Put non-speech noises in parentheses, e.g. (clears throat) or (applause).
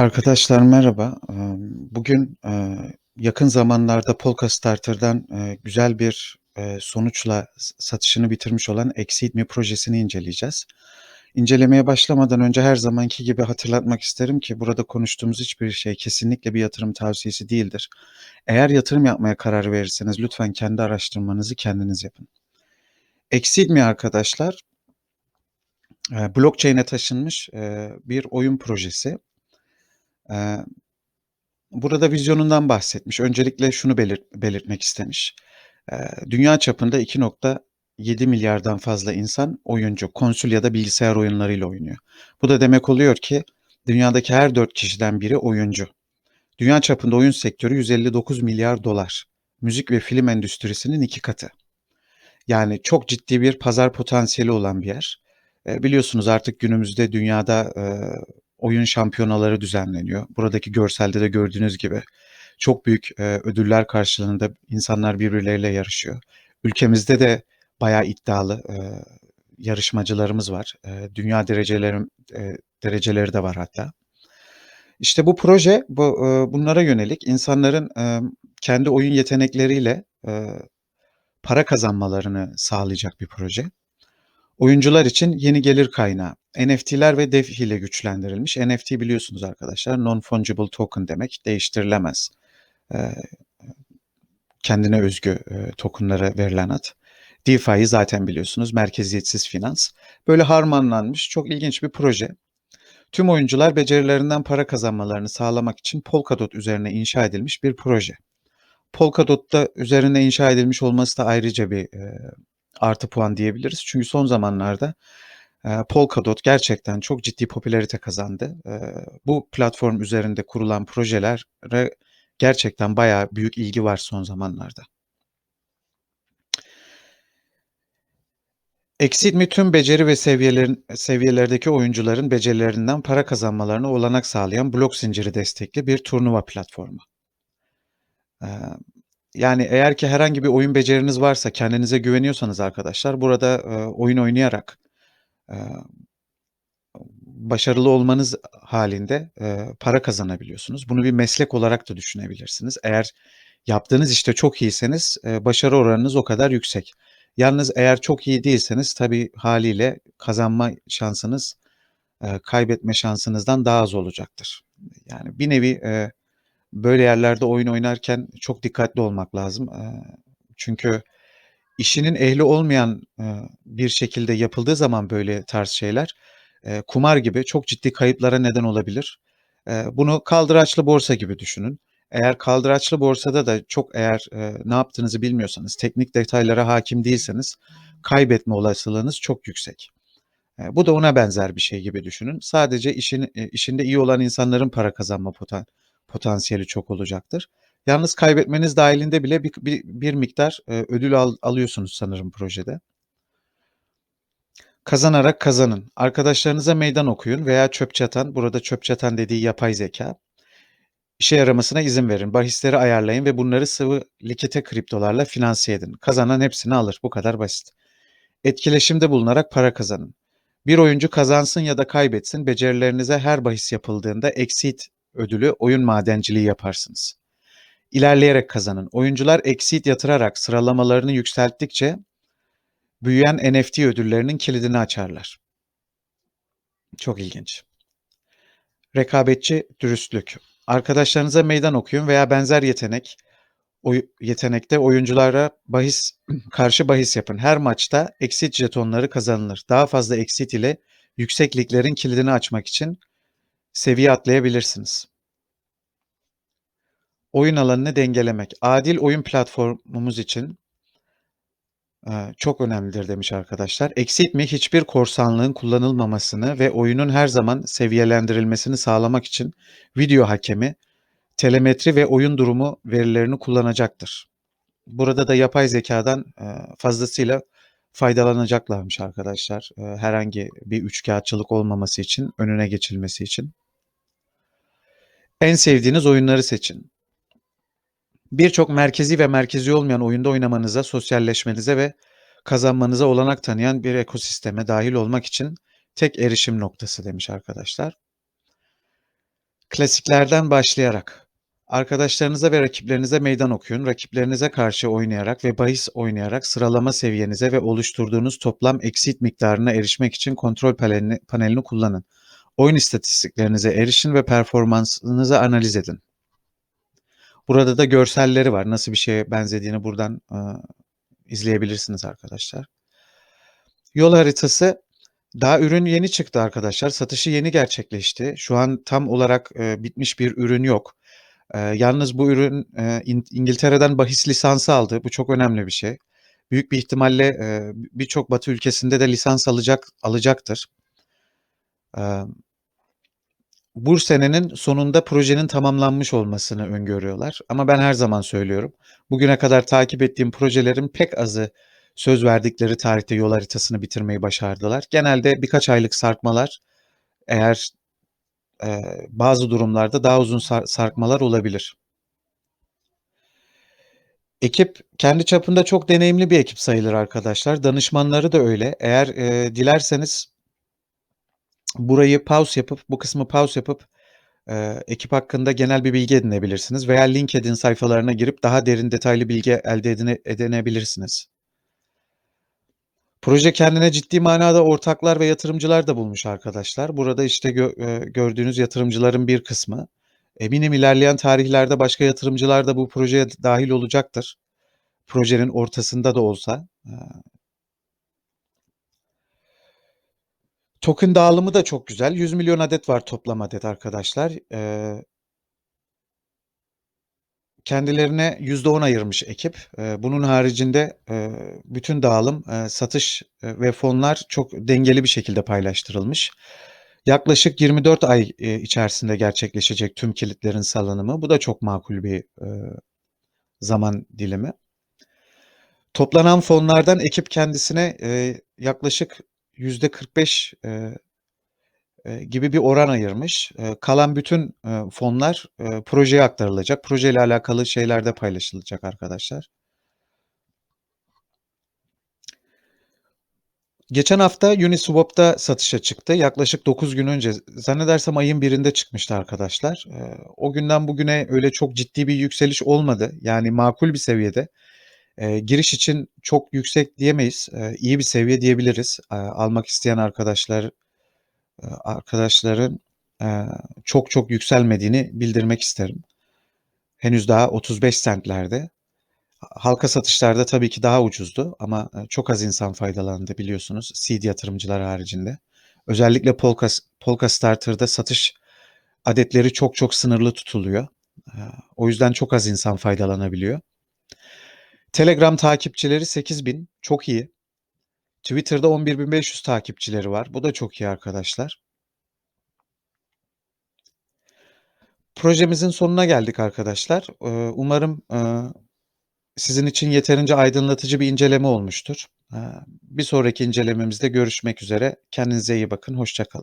Arkadaşlar merhaba. Eee, Bugün eee, yakın zamanlarda Polka Starter'dan eee, güzel bir eee, sonuçla satışını bitirmiş olan Exceed Me projesini inceleyeceğiz. İncelemeye başlamadan önce her zamanki gibi hatırlatmak isterim ki burada konuştuğumuz hiçbir şey kesinlikle bir yatırım tavsiyesi değildir. Eğer yatırım yapmaya karar verirseniz lütfen kendi araştırmanızı kendiniz yapın. Exceed Me arkadaşlar blockchain'e taşınmış bir oyun projesi. Burada vizyonundan bahsetmiş. Öncelikle şunu belirt belirtmek istemiş. Dünya çapında 2.7 milyardan fazla insan oyuncu, konsol ya da bilgisayar oyunlarıyla oynuyor. Bu da demek oluyor ki dünyadaki her 4 kişiden biri oyuncu. Dünya çapında oyun sektörü 159 milyar dolar. Müzik ve film endüstrisinin iki katı. Yani çok ciddi bir pazar potansiyeli olan bir yer. Eee, biliyorsunuz artık günümüzde dünyada eee, oyun şampiyonaları düzenleniyor. Buradaki görselde de gördüğünüz gibi çok büyük eee, ödüller karşılığında insanlar birbirleriyle yarışıyor. Ülkemizde de bayağı iddialı eee, yarışmacılarımız var. Eee, dünya dereceleri, eee, dereceleri de var hatta. İşte bu proje bu, eee, bunlara yönelik insanların eee, kendi oyun yetenekleriyle eee, para kazanmalarını sağlayacak bir proje. Oyuncular için yeni gelir kaynağı. NFT'ler ve DeFi ile güçlendirilmiş. NFT biliyorsunuz arkadaşlar non-fungible token demek. Değiştirilemez. Kendine özgü e, tokenlara verilen ad. DeFi'yi zaten biliyorsunuz merkeziyetsiz finans. Böyle harmanlanmış çok ilginç bir proje. Tüm oyuncular becerilerinden para kazanmalarını sağlamak için Polkadot üzerine inşa edilmiş bir proje. Polkadot'ta üzerine inşa edilmiş olması da ayrıca bir e, artı puan diyebiliriz. Çünkü son zamanlarda Polkadot gerçekten çok ciddi popülarite kazandı. Bu platform üzerinde kurulan projelere gerçekten bayağı büyük ilgi var son zamanlarda. Exceed tüm beceri ve seviyelerin, seviyelerdeki oyuncuların becerilerinden para kazanmalarına olanak sağlayan blok zinciri destekli bir turnuva platformu. Yani eğer ki herhangi bir oyun beceriniz varsa, kendinize güveniyorsanız arkadaşlar burada oyun oynayarak başarılı olmanız halinde e, para kazanabiliyorsunuz. Bunu bir meslek olarak da düşünebilirsiniz. Eğer yaptığınız işte çok iyiyseniz e, başarı oranınız o kadar yüksek. Yalnız eğer çok iyi değilseniz tabii haliyle kazanma şansınız e, kaybetme şansınızdan daha az olacaktır. Yani bir nevi böyle yerlerde oyun oynarken çok dikkatli olmak lazım. Çünkü işinin ehli olmayan bir şekilde yapıldığı zaman böyle tarz şeyler e, kumar gibi çok ciddi kayıplara neden olabilir. E, bunu kaldıraçlı borsa gibi düşünün. Eğer kaldıraçlı borsada da çok eğer e, ne yaptığınızı bilmiyorsanız, teknik detaylara hakim değilseniz kaybetme olasılığınız çok yüksek. E, bu da ona benzer bir şey gibi düşünün. Sadece işin, e, işinde iyi olan insanların para kazanma poten, potansiyeli çok olacaktır. Yalnız kaybetmeniz dahilinde bile bir, bir, bir miktar e, ödül al, alıyorsunuz sanırım projede. Kazanarak kazanın. Arkadaşlarınıza meydan okuyun veya çöp çatan, burada çöp çatan dediği yapay zeka. İşe yaramasına izin verin. Bahisleri ayarlayın ve bunları sıvı likite kriptolarla finanse edin. Kazanan hepsini alır. Bu kadar basit. Etkileşimde bulunarak para kazanın. Bir oyuncu kazansın ya da kaybetsin becerilerinize her bahis yapıldığında exit ödülü oyun madenciliği yaparsınız. İlerleyerek kazanın. Oyuncular exit yatırarak sıralamalarını yükselttikçe büyüyen NFT ödüllerinin kilidini açarlar. Çok ilginç. Rekabetçi dürüstlük. Arkadaşlarınıza meydan okuyun veya benzer yetenek oy, yetenekte oyunculara bahis (clears throat) karşı bahis yapın. Her maçta exit jetonları kazanılır. Daha fazla exit ile yüksek liglerin kilidini açmak için seviye atlayabilirsiniz. Oyun alanını dengelemek. Adil oyun platformumuz için çok önemlidir demiş arkadaşlar. Exit mi hiçbir korsanlığın kullanılmamasını ve oyunun her zaman seviyelendirilmesini sağlamak için video hakemi, telemetri ve oyun durumu verilerini kullanacaktır. Burada da yapay zekadan fazlasıyla faydalanacaklarmış arkadaşlar. Herhangi bir üçkağıtçılık olmaması için, önüne geçilmesi için. En sevdiğiniz oyunları seçin. Birçok merkezi ve merkezi olmayan oyunda oynamanıza, sosyalleşmenize ve kazanmanıza olanak tanıyan bir ekosisteme dahil olmak için tek erişim noktası demiş arkadaşlar. Klasiklerden başlayarak arkadaşlarınıza ve rakiplerinize meydan okuyun. Rakiplerinize karşı oynayarak ve bahis oynayarak sıralama seviyenize ve oluşturduğunuz toplam exit miktarına erişmek için kontrol panelini, panelini kullanın. Oyun istatistiklerinize erişin ve performansınızı analiz edin. Burada da görselleri var. Nasıl bir şeye benzediğini buradan e, izleyebilirsiniz arkadaşlar. Yol haritası daha ürün yeni çıktı arkadaşlar. Satışı yeni gerçekleşti. Şu an tam olarak e, bitmiş bir ürün yok. E, yalnız bu ürün e, İn- İngiltere'den bahis lisansı aldı. Bu çok önemli bir şey. Büyük bir ihtimalle e, birçok Batı ülkesinde de lisans alacak alacaktır. E, bu senenin sonunda projenin tamamlanmış olmasını öngörüyorlar. Ama ben her zaman söylüyorum. Bugüne kadar takip ettiğim projelerin pek azı söz verdikleri tarihte yol haritasını bitirmeyi başardılar. Genelde birkaç aylık sarkmalar eğer e, bazı durumlarda daha uzun sar- sarkmalar olabilir. Ekip kendi çapında çok deneyimli bir ekip sayılır arkadaşlar. Danışmanları da öyle. Eğer e, dilerseniz burayı pause yapıp bu kısmı pause yapıp e, ekip hakkında genel bir bilgi edinebilirsiniz veya LinkedIn sayfalarına girip daha derin detaylı bilgi elde edine, edinebilirsiniz. Proje kendine ciddi manada ortaklar ve yatırımcılar da bulmuş arkadaşlar. Burada işte gö- gördüğünüz yatırımcıların bir kısmı. Eminim ilerleyen tarihlerde başka yatırımcılar da bu projeye dahil olacaktır. Projenin ortasında da olsa. E, Token dağılımı da çok güzel. 100 milyon adet var toplam adet arkadaşlar. E, kendilerine %10 ayırmış ekip. E, bunun haricinde e, bütün dağılım, e, satış e, ve fonlar çok dengeli bir şekilde paylaştırılmış. Yaklaşık 24 ay içerisinde gerçekleşecek tüm kilitlerin salınımı. Bu da çok makul bir zaman dilimi. Toplanan fonlardan ekip kendisine yaklaşık %45 e, gibi bir oran ayırmış. E, kalan bütün e, fonlar e, projeye aktarılacak. Projeyle alakalı şeyler de paylaşılacak arkadaşlar. Geçen hafta Uniswap'ta satışa çıktı. Yaklaşık 9 gün önce zannedersem ayın birinde çıkmıştı arkadaşlar. O günden bugüne öyle çok ciddi bir yükseliş olmadı. Yani makul bir seviyede. E, giriş için çok yüksek diyemeyiz. E, iyi bir seviye diyebiliriz. E, almak isteyen arkadaşlar e, arkadaşların e, çok çok yükselmediğini bildirmek isterim. Henüz daha 35 centlerde. Halka satışlarda tabii ki daha ucuzdu ama çok az insan faydalandı biliyorsunuz seed yatırımcılar haricinde. Özellikle Polka, Polka Starter'da satış adetleri çok çok sınırlı tutuluyor. O yüzden çok az insan faydalanabiliyor. Telegram takipçileri 8000 çok iyi. Twitter'da 11.500 takipçileri var. Bu da çok iyi arkadaşlar. Projemizin sonuna geldik arkadaşlar. Ee, Umarım e, sizin için yeterince aydınlatıcı bir inceleme olmuştur. Ee, Bir sonraki incelememizde görüşmek üzere. Kendinize iyi bakın. Hoşça kalın.